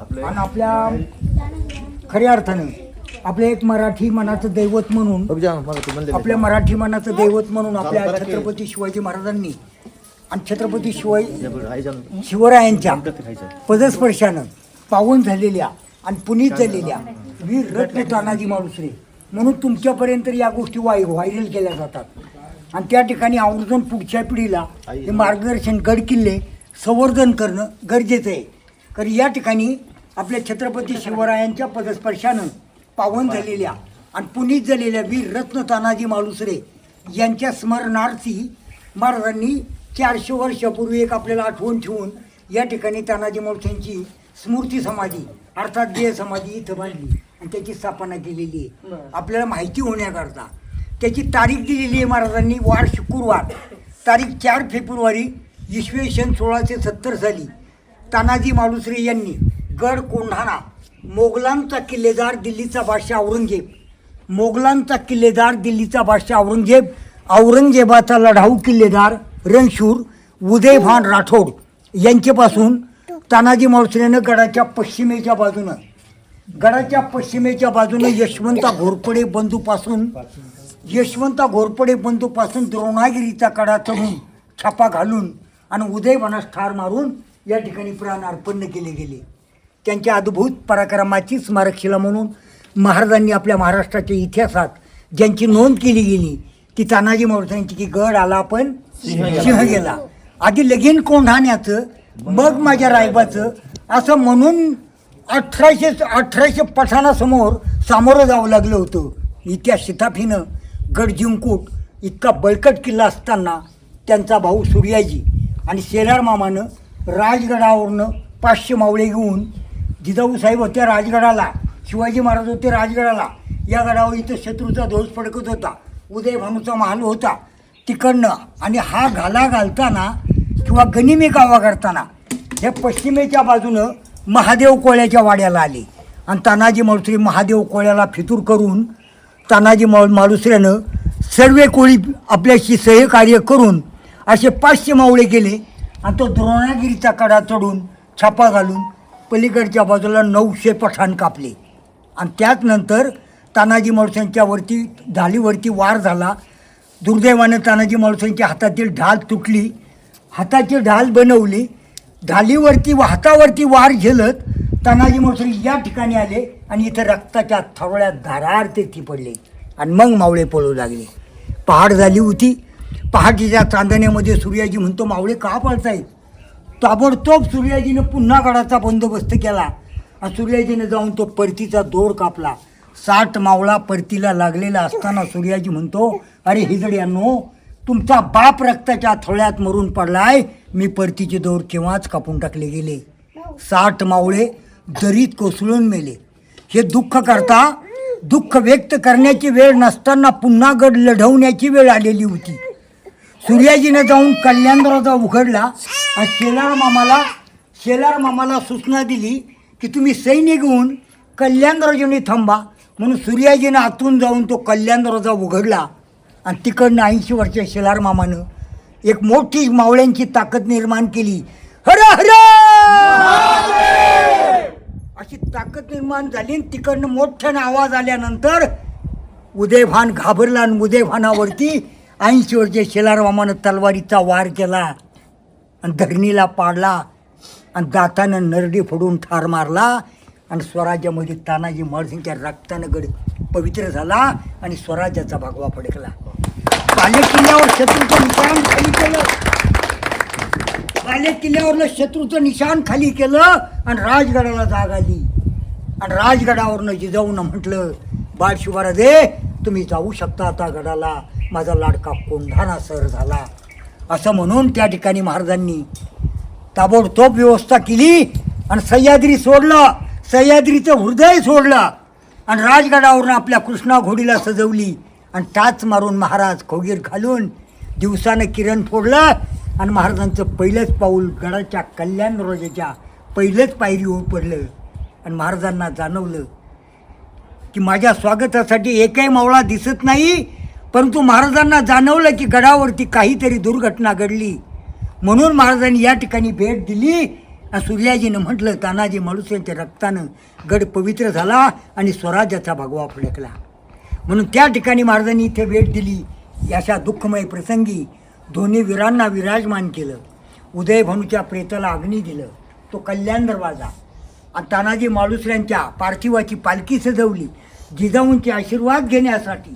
आपल्या आणि आपल्या खऱ्या अर्थानं आपल्या एक मराठी मनाचं दैवत म्हणून आपल्या मराठी मनाचं दैवत म्हणून आपल्या छत्रपती शिवाजी महाराजांनी आणि छत्रपती शिवाजी शिवरायांच्या पदस्पर्शानं पावन झालेल्या आणि पुनीत झालेल्या वीर रत्न तानाजी मालुसरे म्हणून तुमच्यापर्यंत या गोष्टी वाय व्हायरल केल्या जातात. आणि त्या ठिकाणी आवर्जून पुढच्या पिढीला हे मार्गदर्शन गड किल्ले संवर्धन करणं गरजेचं आहे. कारण या ठिकाणी आपल्या छत्रपती शिवरायांच्या पदस्पर्शानं पावन झालेल्या आणि पुनीत झालेल्या वीर रत्न तानाजी मालुसरे यांच्या स्मरणार्थी महाराजांनी चारशे वर्षापूर्वी एक आपल्याला आठवण ठेवून या ठिकाणी तानाजी मालुसऱ्यांची स्मृती समाधी अर्थात देह समाधी इथं बांधली आणि त्याची स्थापना केलेली आहे. आपल्याला माहिती होण्याकरता त्याची तारीख दिलेली आहे महाराजांनी वार शुक्रवार तारीख चार फेब्रुवारी इसवी सन सोळाशे सत्तर साली. तानाजी मालुसरे यांनी गड कोंढाणा मोगलांचा किल्लेदार दिल्लीचा बादशाह औरंगजेब मोगलांचा किल्लेदार दिल्लीचा बादशाह औरंगजेब औरंगजेबाचा लढाऊ किल्लेदार रणशूर उदयभान राठोड यांच्यापासून तानाजी मालुसरेनं गडाच्या पश्चिमेच्या बाजूनं गडाच्या पश्चिमेच्या बाजूने यशवंता घोरपडे बंधूपासून यशवंता घोरपडे बंधूपासून द्रोणागिरीचा कडा चढून छापा घालून आणि उदयभानास ठार मारून या ठिकाणी प्राण अर्पण केले गेले. त्यांच्या अद्भुत पराक्रमाची स्मारकशिला म्हणून महाराजांनी आपल्या महाराष्ट्राच्या इतिहासात ज्यांची नोंद केली गेली ती तानाजी मालुसऱ्यांची की गड आला पण सिंह गेला. आधी लगीन कोंढाण्याचं मग माझ्या रायबाचं असं म्हणून अठराशे अठराशे पठाणासमोर सामोरं जावं लागलं होतं. इतिहास शिताफीनं गड जिंकूट इतका बळकट किल्ला असताना त्यांचा भाऊ सूर्याजी आणि शेलार मामानं राजगडावरनं पाचशे मावळे घेऊन जिजाऊसाहेब होते राजगडाला शिवाजी महाराज होते राजगडाला. या गडावर इथं शत्रूचा ध्वज फडकत होता. उदय भानूचा महाल होता. तिकडनं आणि हा घाला घालताना किंवा गनिमी गावा करताना हे पश्चिमेच्या बाजूनं महादेव कोळ्याच्या वाड्याला आले. आणि तानाजी मालुसरे महादेव कोळ्याला फितूर करून तानाजी माल मालुसऱ्यानं सर्व कोळी आपल्याशी सहकार्य करून असे पाचशे मावळे केले. आणि तो द्रोणागिरीचा कडा चढून छापा घालून पलीकडच्या बाजूला नऊशे पठाण कापले. आणि त्याचनंतर तानाजी मालुसऱ्यांच्या वरती ढालीवरती वार झाला. दुर्दैवानं तानाजी मालुसऱ्यांच्या हातातील ढाल तुटली. हाताची ढाल बनवली. ढालीवरती व हातावरती वार झेलत तानाजी मालुसरे या ठिकाणी आले आणि इथं रक्ताच्या थरोळ्या धारार ते ती पडले. आणि मग मावळे पळू लागले. पहाड झाली होती. पहाटेच्या चांदण्यामध्ये सूर्याजी म्हणतो मावळे का पळतायत ताबडतोब सूर्याजीने पुन्हा गडाचा बंदोबस्त केला. आणि सूर्याजीने जाऊन तो परतीचा दोर कापला. साठ मावळा परतीला लागलेला असताना सूर्याजी म्हणतो अरे हिजड्यांनो तुमचा बाप रक्ताच्या थोळ्यात मरून पडलाय. मी परतीचे दोर केव्हाच कापून टाकले गेले. साठ मावळे दरीत कोसळून मेले. हे दुःख करता दुःख व्यक्त करण्याची वेळ नसताना पुन्हा गड लढवण्याची वेळ आलेली होती. सूर्याजीने जाऊन कल्याण दरवाजा उघडला आणि शेलार मामाला शेलार मामाला सूचना दिली की तुम्ही सैन्य घेऊन कल्याण दरवाजाने थांबा. म्हणून सूर्याजीनं आतून जाऊन तो कल्याण दरवाजा उघडला. आणि तिकडनं ऐंशी वर्ष शेलार मामानं एक मोठी मावळ्यांची ताकद निर्माण केली. हर हर! अशी ताकद निर्माण झाली आणि तिकडनं मोठ्यानं आवाज आल्यानंतर उदयभान घाबरला आणि उदयभानावरती ऐंशी वर्षे शेलारमामानं तलवारीचा वार केला आणि धरणीला पाडला आणि दातानं नरडी फोडून ठार मारला आणि स्वराज्यामध्ये तानाजी माळसिंगच्या रक्तानं गड पवित्र झाला आणि स्वराज्याचा भगवा फडकला. बाले किल्ल्यावर शत्रूचं निशाण खाली केलं. बाले किल्ल्यावरनं शत्रूचं निशाण खाली केलं आणि राजगडाला जाग आली. आणि राजगडावरनं जिजाऊनं म्हटलं बाळ शिवाराजे तुम्ही जाऊ शकता आता गडाला. माझा लाडका कोंढाणा सर झाला. असं म्हणून त्या ठिकाणी महाराजांनी ताबडतोब व्यवस्था केली आणि सह्याद्री सोडलं. सह्याद्रीचं हृदय सोडलं आणि राजगडावरून आपल्या कृष्णा घोडीला सजवली आणि टाच मारून महाराज खोगीर घालून दिवसानं किरण फोडलं आणि महाराजांचं पहिलंच पाऊल गडाच्या कल्याण रोजाच्या पहिलंच पायरीवर पडलं आणि महाराजांना जाणवलं की माझ्या स्वागतासाठी एकही मावळा दिसत नाही परंतु महाराजांना जाणवलं की गडावरती काहीतरी दुर्घटना घडली. म्हणून महाराजांनी या ठिकाणी भेट दिली. आणि सूर्याजीनं म्हटलं तानाजी माळुसऱ्यांच्या रक्तानं गड पवित्र झाला आणि स्वराज्याचा भगवा फडकला. म्हणून त्या ठिकाणी महाराजांनी इथे भेट दिली. अशा दुःखमय प्रसंगी दोन्ही वीरांना विराजमान केलं. उदयभानूच्या प्रेताला अग्नी दिलं. तो कल्याण दरवाजा. आणि तानाजी माळुसऱ्यांच्या पार्थिवाची पालखी सजवली. जिजाऊंचे आशीर्वाद घेण्यासाठी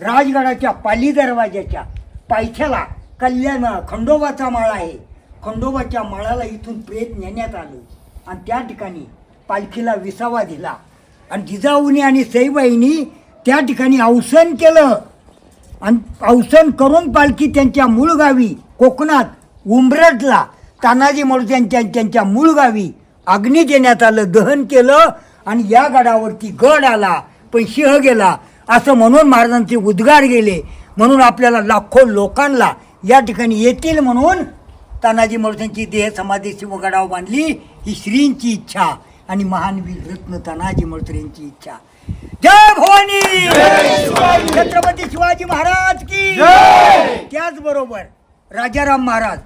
राजगडाच्या पाली दरवाज्याच्या पायथ्याला कल्याण खंडोबाचा माळा आहे. खंडोबाच्या माळाला इथून प्रेत नेण्यात आलं. आणि त्या ठिकाणी पालखीला विसावा दिला. आणि जिजाऊने आणि सईबाईंनी त्या ठिकाणी अवसन केलं. आणि अवसन करून पालखी त्यांच्या मूळ गावी कोकणात उंबरटला तानाजी माळुस यांच्या त्यांच्या मूळ गावी अग्नी देण्यात आलं दहन केलं. आणि या गडावरती गड आला पण सिंह गेला. असं म्हणून महाराजांचे उद्गार गेले. म्हणून आपल्याला लाखो लोकांना या ठिकाणी येतील म्हणून तानाजी महाराजांची देह समाधी शिवगडावर बांधली ही श्रींची इच्छा आणि महान वीर रत्न तानाजी माळुसरेंची इच्छा. जय भवानी! छत्रपती शिवाजी महाराज की! त्याचबरोबर राजाराम महाराज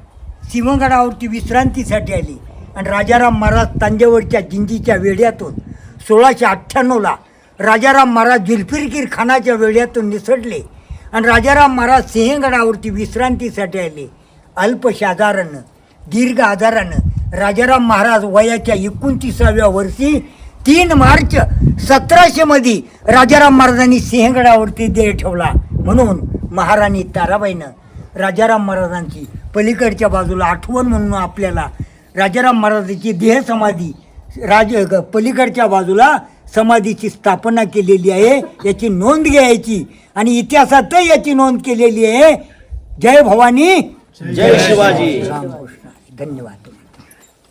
सिंहगडावरती विश्रांतीसाठी आली. आणि राजाराम महाराज तांजवडच्या जिंजीच्या वेढ्यातून सोळाशे अठ्ठ्याण्णवला राजाराम महाराज जुल्फिरकीर खानाच्या वेढ्यातून निसटले आणि राजाराम महाराज सिंहगडावरती विश्रांतीसाठी आले. अल्पश दीर्घ आजारानं राजाराम महाराज वयाच्या एकोणतीसाव्या वर्षी तीन मार्च सतराशेमध्ये राजाराम महाराजांनी सिंहगडावरती देह ठेवला. म्हणून महाराणी ताराबाईनं राजाराम महाराजांची पलीकडच्या बाजूला आठवण म्हणून आपल्याला राजाराम महाराजांची देह समाधी राज ग- पलीकडच्या बाजूला समाधीची स्थापना केलेली आहे याची नोंद घ्यायची. आणि इतिहासातही याची नोंद केलेली आहे. जय भवानी. जय शिवाजी. रामकृष्ण धन्यवाद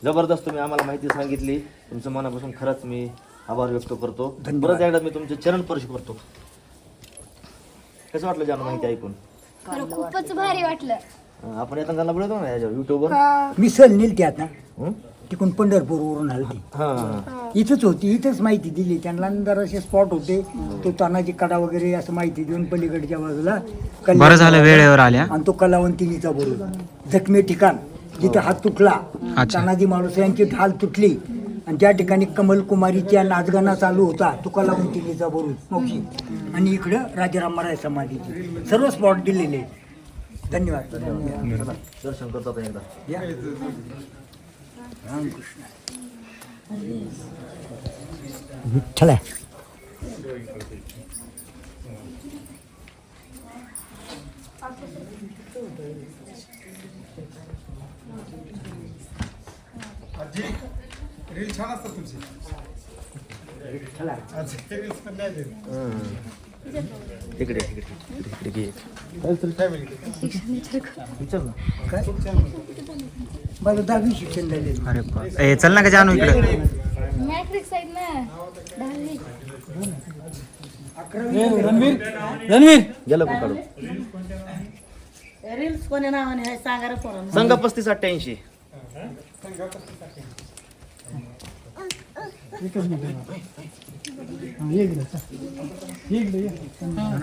जबरदस्त तुम्ही आम्हाला माहिती सांगितली. तुमचं मनापासून खरंच मी आभार व्यक्त करतो. परत एकदा मी तुमचे चरण स्पर्श करतो. कसं वाटलं जाणून माहिती ऐकून? खरं खूपच भारी वाटलं. आपण येताना त्यांना बोलतो ना याच्यावर युट्यूबवर मी सल नेलती आता हं? तिकडून पंढरपूरवरून आलती हां हां. इथंच होती इथंच माहिती दिली त्यांना जरासे स्पॉट होते तो तानाजी कडा वगैरे असं माहिती देऊन पलीकडच्या बाजूला कल्याण- बरं झालं वेळेवर आल्या आणि तो कलावंतिनीचा बरोबर जखमी ठिकाण जिथे हात तुटला अच्छा. तानाजी माणूस यांची ढाल तुटली आणि त्या ठिकाणी कमल कुमारीच्या नाचगाणा चालू होता तो कलावंतिनीचा बरोबर मावशी आणि इकडं राजाराम महाराज समाधीचे सर्व स्पॉट दिलेले आहेत. धन्यवाद एकदा या. रामकृष्ण विठ्ठल आहे. रील छान असतात तुमची विठ्ठल आहे. आज रील्स पण नाही घे. फॅमिली विचार ना काय दहावी शिक्षण झालेलं अरे बा. ए चल ना का जानू इकडे. ना. दहावी. गेलं कोण काढून? रील्स कोण्या नावाने आहे सांगा रे पोरांनो. संघ पस्तीस अठ्ठ्याऐंशी.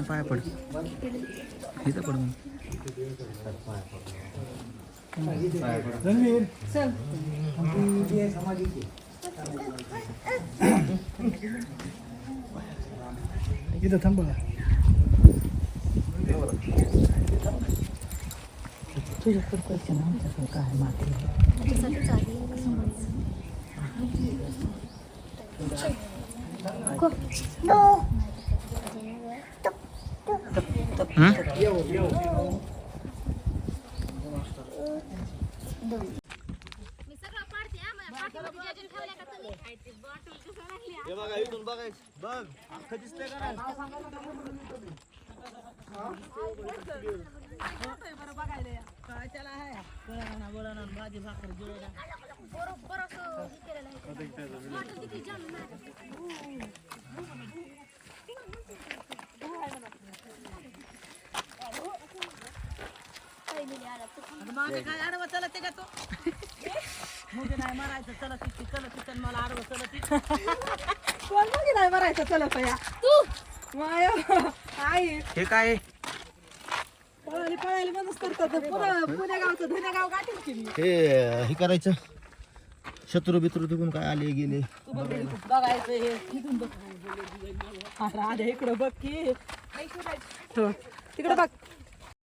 पाय पड. इथं पड मग. इथं थांबा मी सगळं पाडते हा, माझ्या पाठीमध्ये ज्या ज्या ठेवल्या का तुम्ही खायची तू. मागे काय आडवं चलत आहे का तो मुली नाही मारायचं चलत आणि मला आडवं चलत. कोण नाही मारायचं चलत या तू माय आई हे काय आहे? पळाली पळाली मदत करतात पुन्हा पुण्या गावचं धुण्या गाव गाठील की मी हे हे करायचं शत्रू बित्रू तिकून काय आले गेले. तू बघ रे, बघायचं हे. इकडं बघ की. हो, तिकडं बघ.